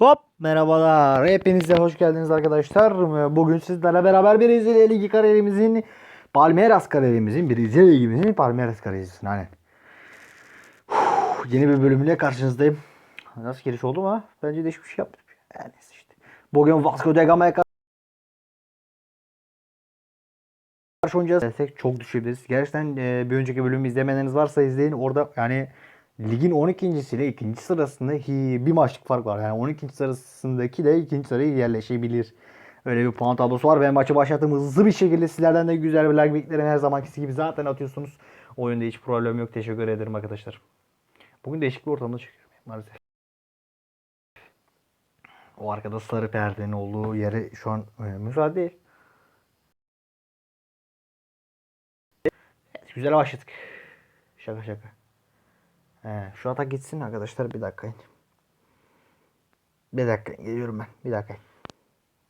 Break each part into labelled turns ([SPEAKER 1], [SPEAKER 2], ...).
[SPEAKER 1] Hop merhabalar. Hepinize hoş geldiniz arkadaşlar. Bugün sizlerle beraber Brezilya Ligi kariyerimizin Palmeiras kariyerimizin Brezilya Ligimizin Palmeiras kariyerimizin hani. Yeni bir bölümüyle karşınızdayım. Nasıl giriş oldu mu? Bence de hiçbir şey yapmadım. Yani işte. Bugün Vasco da Gama'ya karşı oynayacağız. Çok düşebiliriz. Gerçekten e, bir önceki bölümü izlemeyeniniz varsa izleyin. Orada yani ligin 12. ile 2. sırasında bir maçlık fark var. Yani 12. sırasındaki de 2. sıraya yerleşebilir. Öyle bir puan tablosu var. Ben maçı başlattım hızlı bir şekilde sizlerden de güzel bir like beklerim. Her zamanki gibi zaten atıyorsunuz. Oyunda hiç problem yok. Teşekkür ederim arkadaşlar. Bugün değişik bir ortamda çekiyorum maalesef. O arkada sarı perdenin olduğu yere şu an e, müsaade değil. Evet, güzel başladık. Şaka şaka. He, şu atak gitsin arkadaşlar bir dakika. Bir dakika geliyorum ben. Bir dakika.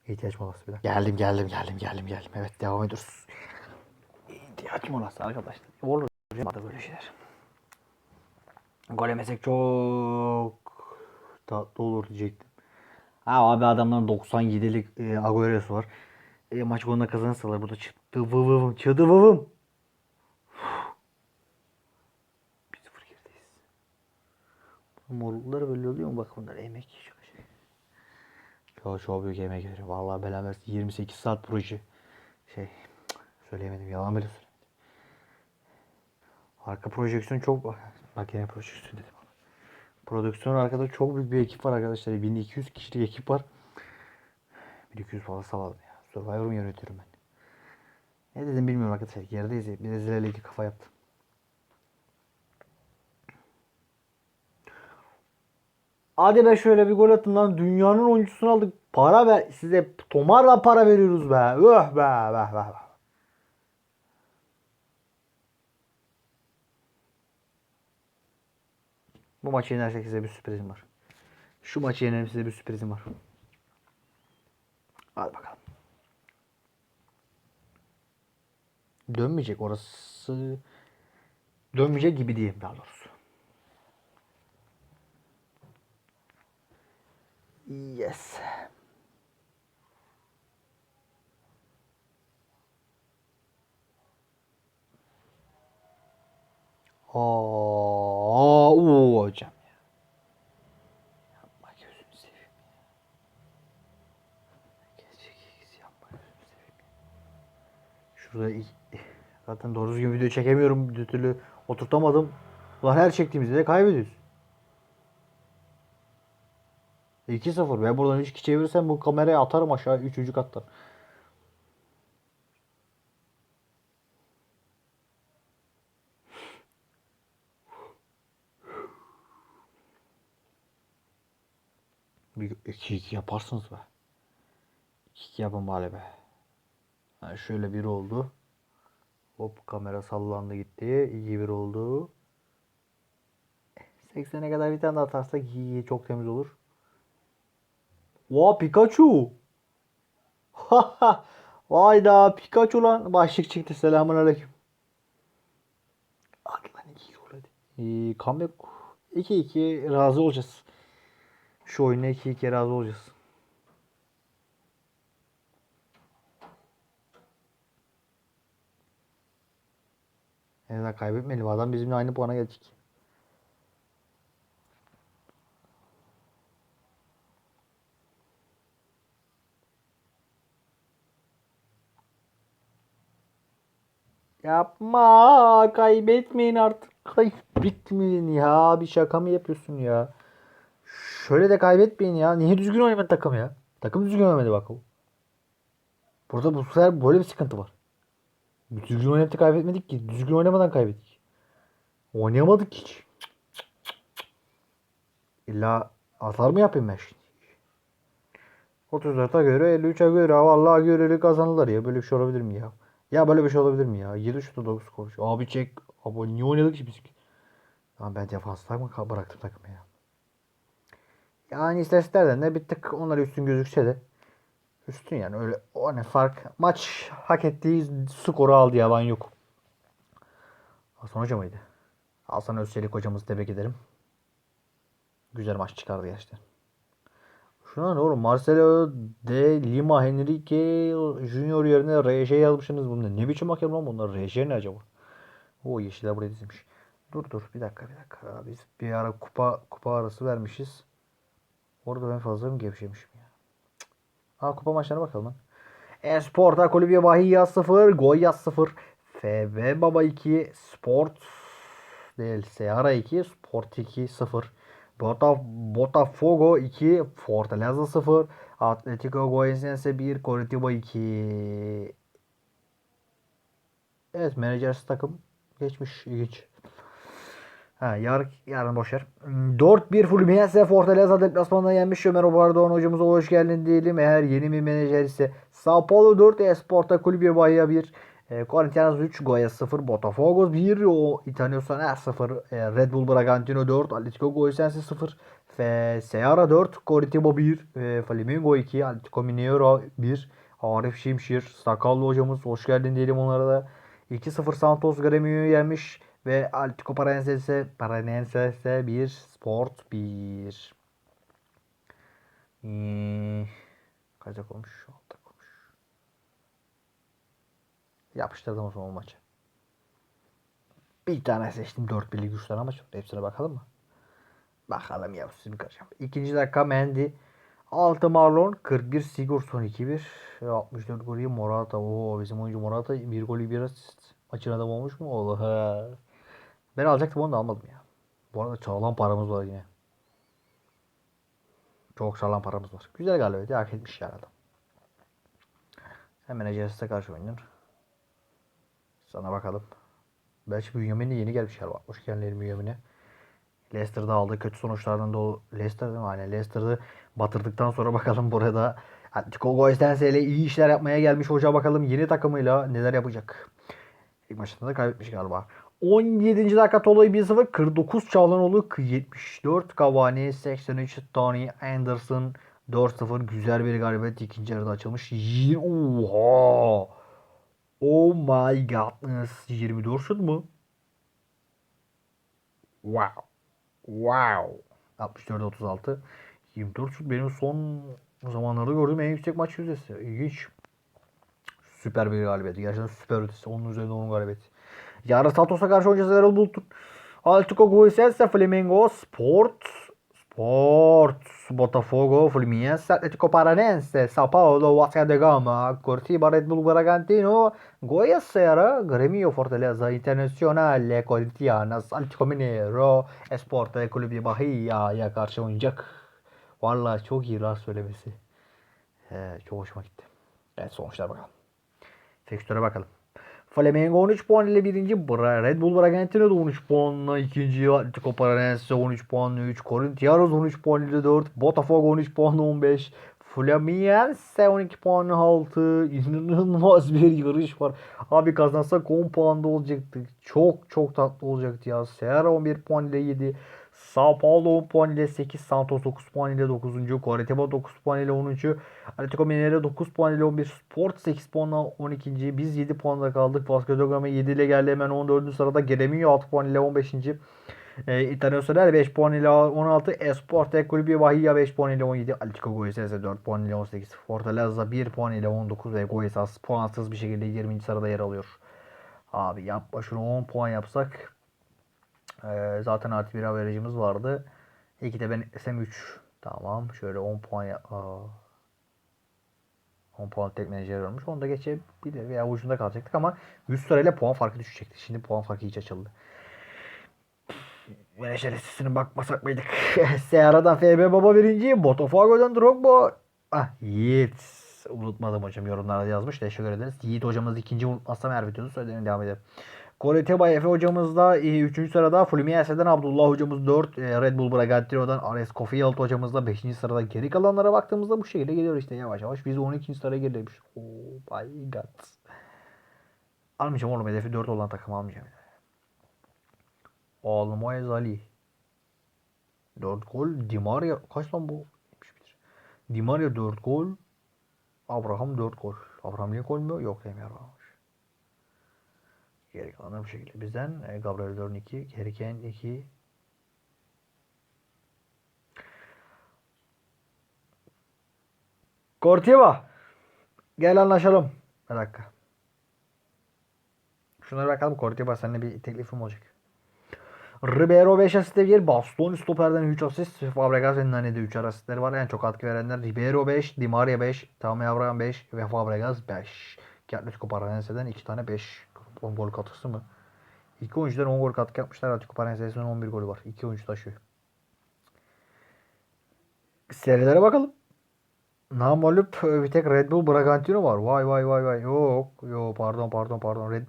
[SPEAKER 1] İhtiyaç molası bir dakika. Geldim geldim geldim geldim geldim. Evet devam ediyoruz. İhtiyaç molası arkadaşlar. Olur da böyle şeyler. Gol yemesek çok tatlı olur diyecektim. Ha abi adamların 97'lik e, Agüero'su var. E, maç golünde kazanırsalar burada çıktı vıvım çıktı vıvım. 1-0 gerideyiz. Morluklar böyle oluyor mu? Bak bunlar emek. Şaka şaka. Çok çok büyük emek veriyor. Vallahi belam versin. 28 saat proje. Şey söyleyemedim. Yalan bile söylemedim. Arka projeksiyon çok... Bak yine projeksiyon dedim. Prodüksiyon arkada çok büyük bir ekip var arkadaşlar. 1200 kişilik ekip var. 1200 fazla salladım ya. Survivor'u yönetiyorum ben. Ne dedim bilmiyorum arkadaşlar. Yerdeyiz. Brezilya Ligi kafa yaptı. Hadi be şöyle bir gol atın lan. Dünyanın oyuncusunu aldık. Para ver. Size tomarla para veriyoruz be. Öh be. Be be be. Bu maçı yenersek size bir sürprizim var. Şu maçı yenerim size bir sürprizim var. Hadi bakalım. Dönmeyecek orası. Dönmeyecek gibi diyeyim daha doğrusu. Yes. Aa, oo hocam ya. Yapma gözünü seveyim. Gerçek ilgisi yapma gözünü seveyim. Şurada i- zaten doğru düzgün video çekemiyorum bir oturtamadım. Ulan her çektiğimizde de kaybediyoruz. 2-0. Ben buradan 3-2 çevirirsem bu kamerayı atarım aşağı 3. kattan. Bir 2-2 yaparsınız be. 2-2 yapın bari be. Ha, şöyle bir oldu. Hop kamera sallandı gitti. 2-1 oldu. 80'e kadar bir tane daha atarsak iyi, çok temiz olur. Vaa Pikachu. Vay da Pikachu lan. Başlık çıktı. Selamun aleyküm. Hadi lan 2 gol hadi. Ee, comeback 2-2 razı olacağız. Şu oyuna 2-2 razı olacağız. En azından kaybetmeyelim. Adam bizimle aynı puana gelecek. Yapma kaybetmeyin artık. Kaybetmeyin ya bir şaka mı yapıyorsun ya? Şöyle de kaybetmeyin ya niye düzgün oynamadı takım ya? Takım düzgün oynamadı bak Burada bu sefer böyle bir sıkıntı var. Düzgün da kaybetmedik ki. Düzgün oynamadan kaybettik. Oynayamadık hiç. İlla atar mı yapayım ben şimdi? 34'e göre 53'e göre vallahi göreli kazanırlar ya. Böyle bir şey olabilir mi ya ya böyle bir şey olabilir mi ya? 7 şutu 9 koş. Abi çek. Abi niye oynadık ki biz? Ama ben defansta mı bıraktım takımı ya? Yani istatistiklerden de bir tık onlar üstün gözükse de üstün yani öyle o ne fark. Maç hak ettiği skoru aldı yalan yok. Hasan Hoca mıydı? Hasan Özçelik hocamızı tebrik ederim. Güzel maç çıkardı gerçekten. Şuna ne oğlum? Marcelo de Lima Henrique Junior yerine RJ yazmışsınız bunda. Ne biçim hakem lan bunlar? RJ ne acaba? O yeşiller buraya dizilmiş. Dur dur bir dakika bir dakika. Biz bir ara kupa kupa arası vermişiz. Orada ben fazla mı gevşemişim ya? Ha kupa maçlarına bakalım lan. Esporta Kulübü Bahia 0, Goya 0, FV Baba 2, Sport değil Seara 2, Sport 2 0. Bota, Botafogo 2, Fortaleza 0, Atletico Goianiense 1, Coritiba 2. Evet menajersiz takım geçmiş ilginç. Ha, yar, yarın boşver. 4-1 Fluminense Fortaleza deplasmanına yenmiş Ömer Obardon hocamıza hoş geldin diyelim. Eğer yeni bir menajer ise Sao Paulo 4, Esporta Kulübü Bahia 1, e, Corinthians 3, Goya 0, Botafogo 1, o Internacional 0, e, Red Bull Bragantino 4, Atletico Goianiense 0, Fe, Seara 4, Coritiba 1, e, Flamengo 2, Atletico Mineiro 1, Arif Şimşir, Sakallı hocamız hoş geldin diyelim onlara da. 2-0 Santos Gremio'yu yenmiş ve Atletico Paranaense Paranaense 1 Sport 1. Ee, kaç dakika olmuş? 6 dakika olmuş. Yapıştırdım o zaman o maçı. Bir tane seçtim 4 birlik 3 tane maç. Hepsine bakalım mı? Bakalım ya siz mi karışacağım. İkinci dakika Mendy 6 Marlon 41 Sigurdsson 2-1 64 golü Morata. Oo bizim oyuncu Morata bir golü bir asist. Maçın adamı olmuş mu? Oha. Ben alacaktım onu da almadım ya. Bu arada çalan paramız var yine. Çok sağlam paramız var. Güzel galibiyeti hak etmiş yani adam. Hemen Ecers'e karşı oynuyor. Sana bakalım. Belki Bünyamin'e yeni gelmiş galiba. Hoş geldin Bünyamin'e. Leicester'da aldı. Kötü sonuçlardan da Leicester değil mi? Aynen Leicester'ı batırdıktan sonra bakalım burada Atletico Goianiense ile iyi işler yapmaya gelmiş hoca bakalım yeni takımıyla neler yapacak. İlk maçında da kaybetmiş galiba. 17. dakika Tolay 1-0. 49 Çağlanoğlu 74 Cavani 83 Tony Anderson 4-0 güzel bir galibiyet ikinci yarıda açılmış. Oha! Oh my godness. 24 şut mu? Wow. Wow. 64 36. 24 şut benim son zamanlarda gördüğüm en yüksek maç yüzdesi. İlginç. Süper bir galibiyet. Gerçekten süper ötesi. Onun üzerinde onun galibiyeti. Yarın Santos'a karşı oynayacağız Erol Bulut'un. Atletico Goianiense, Flamengo, Sport, Sport, Botafogo, Fluminense, Atletico Paranaense, Sao Paulo, Vasco da Gama, Coritiba, Red Bull Bragantino, Goiás Serra, Gremio Fortaleza, Internazionale, Corinthians, Atletico Mineiro, Esporte Kulübü Bahia'ya karşı oynayacak. Vallahi çok iyi laf söylemesi. He, çok hoşuma gitti. Evet sonuçlar bakalım. Fikstüre bakalım. Flamengo 13 puan ile birinci. Red Bull Bragantino da 13 puanla ikinci. Atletico Paranaense 13 puanla 3. Corinthians 13 puan ile 4. Botafogo 13 puanla 15. Fluminense 12 puanla 6. İnanılmaz bir yarış var. Abi kazansak 10 puanda olacaktık. Çok çok tatlı olacaktı ya. Serra 11 puan ile 7. Sao Paulo 10 puan ile 8. Santos 9 puan ile 9. Coritiba 9 puan ile 10. Atletico Mineiro 9 puan ile 11. Sport 8 puanla 12. Biz 7 puanda kaldık. Vasco da Gama 7 ile geldi hemen 14. sırada. Gremio 6 puan ile 15. E, Internacional 5 puan ile 16. Esporte Kulübü Bahia 5 puan ile 17. Atletico Goianiense 4 puan ile 18. Fortaleza 1 puan ile 19 ve Goiás puansız bir şekilde 20. sırada yer alıyor. Abi yapma şunu 10 puan yapsak ee, zaten artı bir averajımız vardı. İki de ben SM3. Tamam. Şöyle 10 puan ya Aa. 10 puan tek menajer olmuş. Onu da geçebilir veya ucunda kalacaktık ama 100 sırayla puan farkı düşecekti. Şimdi puan farkı hiç açıldı. Menajer listesine bakmasak mıydık? Seara'dan FB Baba birinci. Botafogo'dan Drogba. Ah Yiğit. Unutmadım hocam yorumlarda yazmış. Teşekkür ederiz. Yiğit hocamız ikinci unutmazsam her videoda söyleyelim devam edelim. Coritiba Efe hocamız da 3. sırada. Fluminense'den Abdullah hocamız 4. Red Bull Bragantino'dan Ares Kofield hocamız da 5. sırada. Geri kalanlara baktığımızda bu şekilde geliyor işte yavaş yavaş. Biz 12. sıraya gerilemiş. Oh my god. Almayacağım oğlum hedefi 4 olan takım almayacağım. Almayız Ali. 4 gol. Di Maria. Kaç lan bu? Di Maria 4 gol. Abraham 4 gol. Abraham Lincoln mu? Yok demiyor. Geri kalanlar bu şekilde. Bizden e, Gabriel Dorn 2, Harry Kane 2. Cortiva. Gel anlaşalım. Bir dakika. Şunlara bakalım. Cortiva seninle bir teklifim olacak. Ribeiro 5 asist bir. Bastoni stoperden 3 asist. Fabregas ve Nane'de 3 asistleri var. En çok katkı verenler Ribeiro 5, Di Maria 5, Tammy Abraham 5 ve Fabregas 5. Ki Atletico Paranaense'den 2 tane 5 10 gol katkısı mı? İki oyuncudan 10 gol katkı yapmışlar. Atletico Paranaense'nin 11 golü var. İki oyuncu taşıyor. Serilere bakalım. Namalüp bir tek Red Bull Bragantino var. Vay vay vay vay. Yok. Yok pardon pardon pardon. Red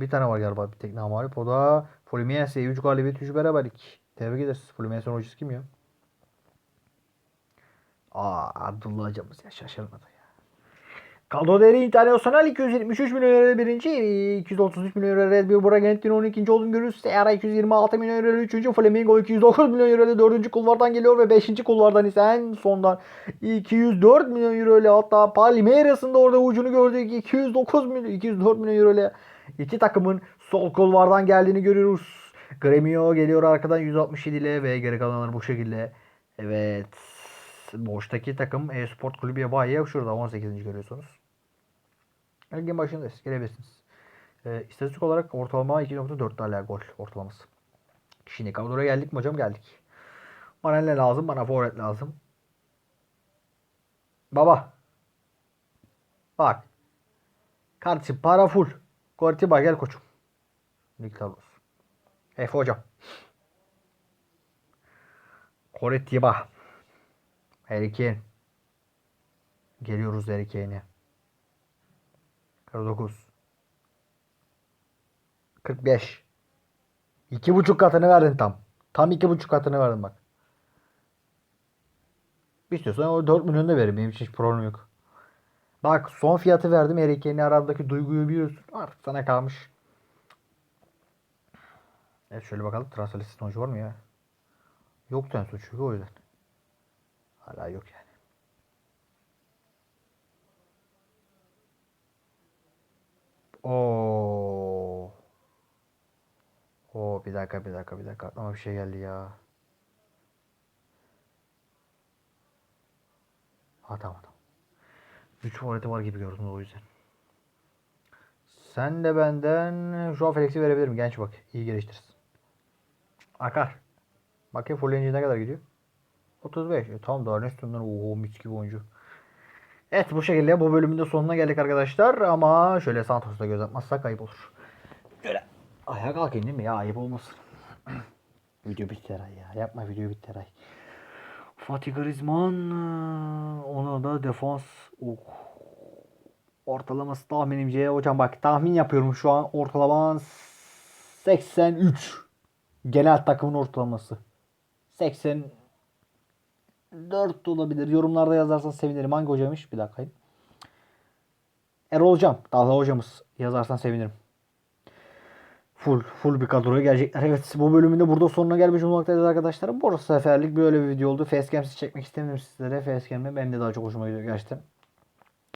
[SPEAKER 1] bir tane var galiba bir tek namalüp. O da Fluminense 3 galibiyet 3 beraberlik. Tebrik ederiz. Fluminense'nin hocası kim ya? Aa Abdullah hocamız ya şaşırmadı ya. Caldoderi International 273 milyon euro birinci, 233 milyon euro Red Bull Bragantino 12. olduğunu görüyoruz. Seara 226 milyon euro 3. Flamingo 209 milyon euro 4. kulvardan geliyor ve 5. kulvardan ise en sondan 204 milyon euro ile hatta Palmeiras'ın da orada ucunu gördük. 209 milyon 204 milyon euro ile iki takımın sol kulvardan geldiğini görüyoruz. Gremio geliyor arkadan 167 ile ve geri kalanlar bu şekilde. Evet. Boştaki takım e-sport kulübü Bayiye şurada 18. görüyorsunuz. Ligin başındayız. Gelebilirsiniz. E, istatistik olarak ortalama 2.4 tane gol ortalaması. Şimdi kadroya geldik mi hocam? Geldik. Bana ne lazım? Bana forvet lazım. Baba. Bak. Kardeşim para full. Kortiba gel koçum. Niktalos. Efe hocam. Kortiba. Harry Kane. Geliyoruz Harry. 49. 45. İki buçuk katını verdin tam. Tam iki buçuk katını verdin bak. İstiyorsan o 4 milyon da verin. Benim için hiç problem yok. Bak son fiyatı verdim. Harry Kane'in aradaki duyguyu biliyorsun. Artık sana kalmış. Evet şöyle bakalım. Transfer listesinde oyuncu var mı ya? Yok transfer çünkü o yüzden. Hala yok yani. Oo. Oo bir dakika bir dakika bir dakika aklıma bir şey geldi ya. Ha tamam tamam. 3 forveti var gibi gördüm o yüzden. Sen de benden Joao Felix'i verebilirim. Genç bak. iyi geliştirsin. Akar. Bakayım full ne kadar gidiyor? 35. E, tamam daha ne üstünden ooo mis gibi oyuncu. Evet bu şekilde bu bölümün de sonuna geldik arkadaşlar. Ama şöyle Santos'ta göz atmazsak ayıp olur. Şöyle ayağa kalkayım değil mi ya ayıp olmasın. video bitti ay ya. Yapma video bitti ay. Fatih Griezmann ona da defans oh. ortalaması tahminimce hocam bak tahmin yapıyorum şu an ortalaman 83 genel takımın ortalaması 80 4 de olabilir. Yorumlarda yazarsan sevinirim. Hangi hocaymış? Bir dakika. Erol hocam. Talha hocamız. Yazarsan sevinirim. Full, full bir kadroya gelecekler. Evet bu bölümün de burada sonuna gelmiş olmaktayız arkadaşlar. Bu seferlik böyle bir video oldu. Facecam'si çekmek istemedim sizlere. Facecam'e benim de daha çok hoşuma gidiyor gerçekten.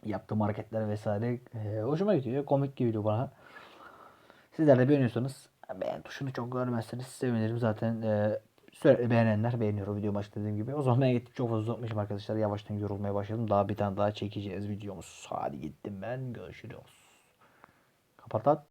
[SPEAKER 1] Yaptığım hareketler vesaire e, hoşuma gidiyor. Komik geliyor bana. Sizler de beğeniyorsanız beğen tuşunu çok görmezseniz sevinirim. Zaten e, Sürekli beğenenler beğeniyor o video başta dediğim gibi. O zaman ben gittim çok fazla uzatmışım arkadaşlar. Yavaştan yorulmaya başladım. Daha bir tane daha çekeceğiz videomuz. Hadi gittim ben. Görüşürüz. Kapat at.